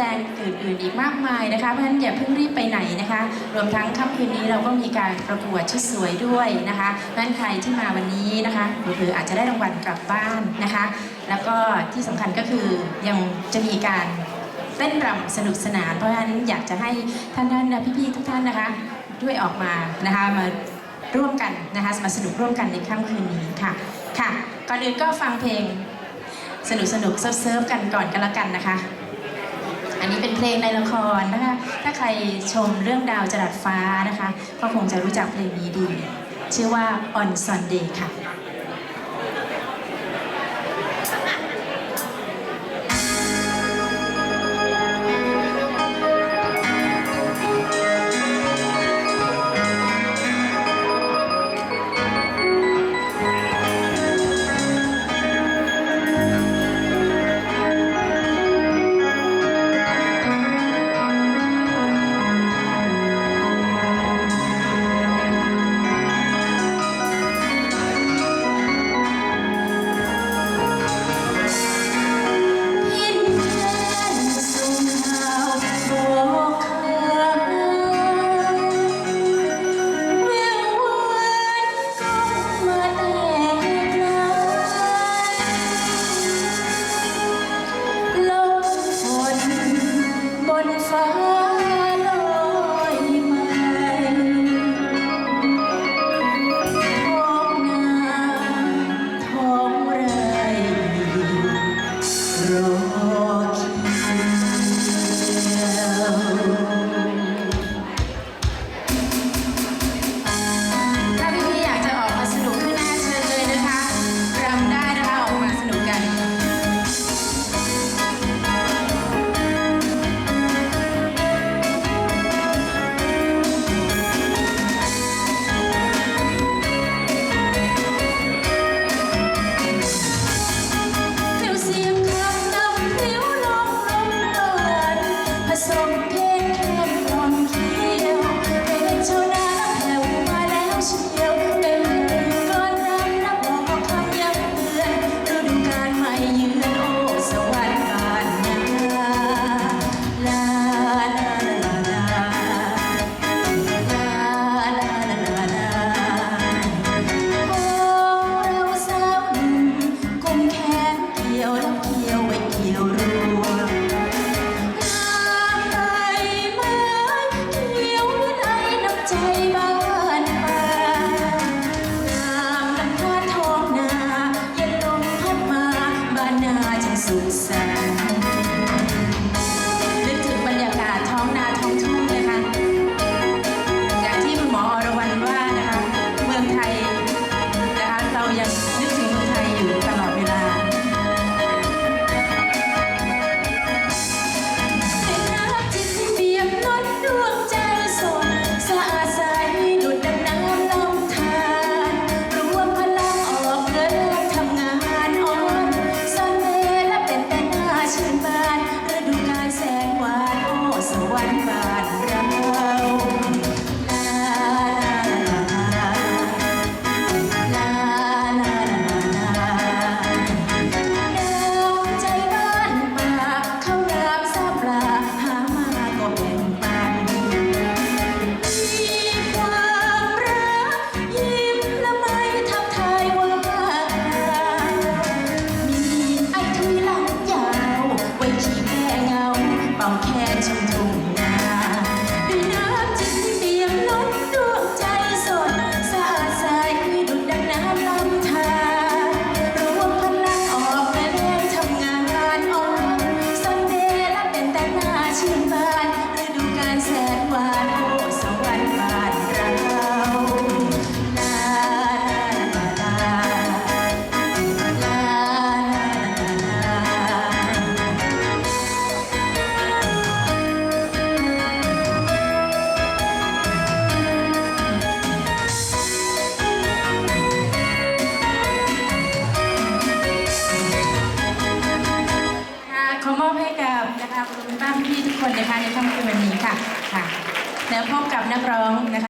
ดงอื่นๆอีกมากมายนะคะ เพราะฉะนั้นอย่าเพิ่งรีบไปไหนนะคะ รวมทั้งค่ำคืนนี้เราก็มีการประกวดชุดสวยด้วยนะคะเพราะฉะนั้นใครที่มาวันนี้นะคะหรืออาจจะได้รางวัลกลับบ้านนะคะ แล้วก็ที่สำคัญก็คือยังจะมีการเต้นรำสนุกสนาน เพราะฉะนั้นอยากจะให้ท่านท่านพี่ๆทุกท่านนะคะด้วยออกมานะคะมาร่วมกันนะคะมาสนุกร่วมกันในค่ำคืนนี้ค่ะค่ะก่อนอื่นก็ฟังเพลงสนุกสนุกเซิร์ฟกันก่อนก็นล้วกันนะคะ อันนี้เป็นเพลงในละครนะคะถ้าใครชมเรื่องดาวจรัสฟ้านะคะ ก็คงจะรู้จักเพลงนี้ดี ชื่อว่า On Sunday ค่ะ ทุกคนนะคะในค่ำคืนวันนี้ค่ะค่ะ แล้วพบกับนักร้องนะคะ